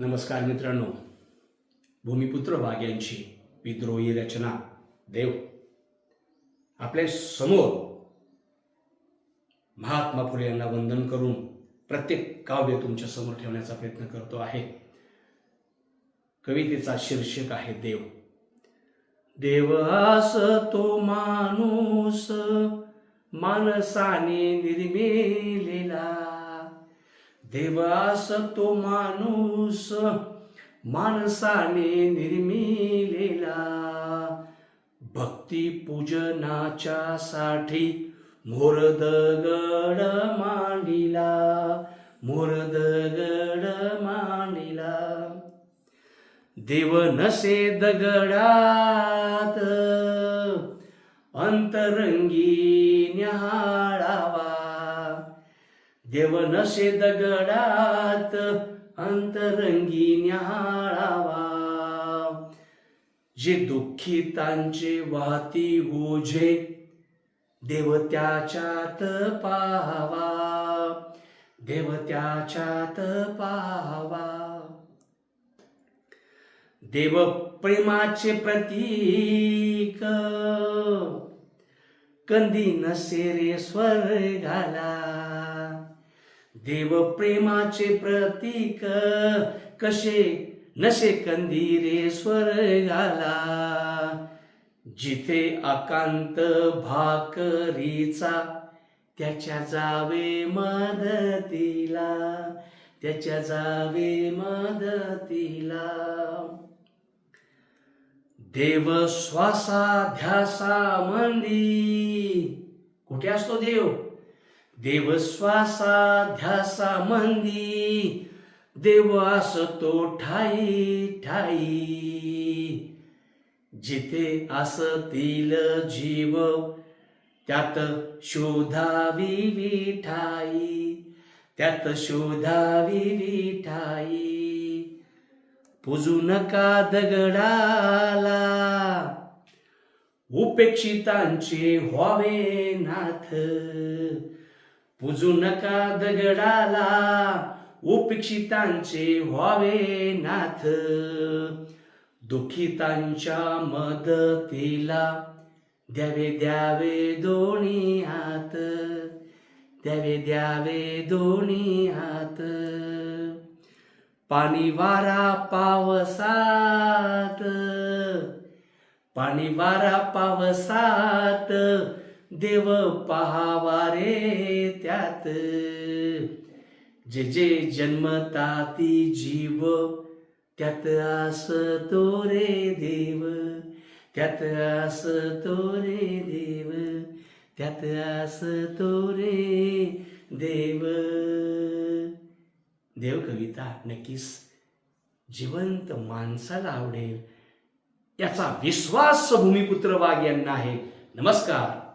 नमस्कार मित्रांनो. भूमिपुत्र वाघ यांची विद्रोही रचना देव. आपल्यासमोर महात्मा फुले यांना वंदन करून प्रत्येक काव्य तुमच्यासमोर ठेवण्याचा प्रयत्न करतो आहे. कवितेचा शीर्षक आहे देव. देव तो माणूस माणसाने निर्मिलेला देवास तो माणूस माणसाने निर्मिलेला. भक्ती पूजनाच्या साठी मोरदगड मांडिला मोरदगड मांडिला. देव नसे दगडात अंतरंगी न्याहाळावा. देव नसे दगडात अंतरंगी न्याळावा. जे दुःखितांचे वाहती ओझे देव त्याच्यात पाहावा. देव त्याच्यात पाहावा. देव प्रेमाचे प्रतीक कंदी नसे रे स्वर्गाला. देव प्रेमाचे प्रतीक कसे नशे कंदिरे स्वर्गाला. जिथे अकांत भाकरीचा त्याच्या जावे मदतीला. त्याच्या जावे मदतीला. देव श्वासा ध्यासा मंदी कुठे असतो देव? देव ध्यासा मंदी देव असतो ठाई ठाई. जिथे असतील जीव त्यात शोधावी विठाई. त्यात शोधावी विठाई. पुजू नका दगडाला. उपेक्षितांचे व्हावे नाथ. पुजू नका दगडाला उपेक्षितांचे व्हावे नाथ. दुखितांच्या मदतीला द्यावे द्यावे दोन्ही हात. द्यावे द्यावे दोन्ही हात. पाणी वारा पावसात. पाणी वारा पावसात देव पहावा रे त्यात. जे जे जन्मताती जीव त्यात असतो रे देव. त्यात असतो रे देव. त्यात असतो रे देव. देव कविता नक्कीच जिवंत माणसाला आवडेल. याचा विश्वास भूमिपुत्र वाघ यांना आहे. नमस्कार.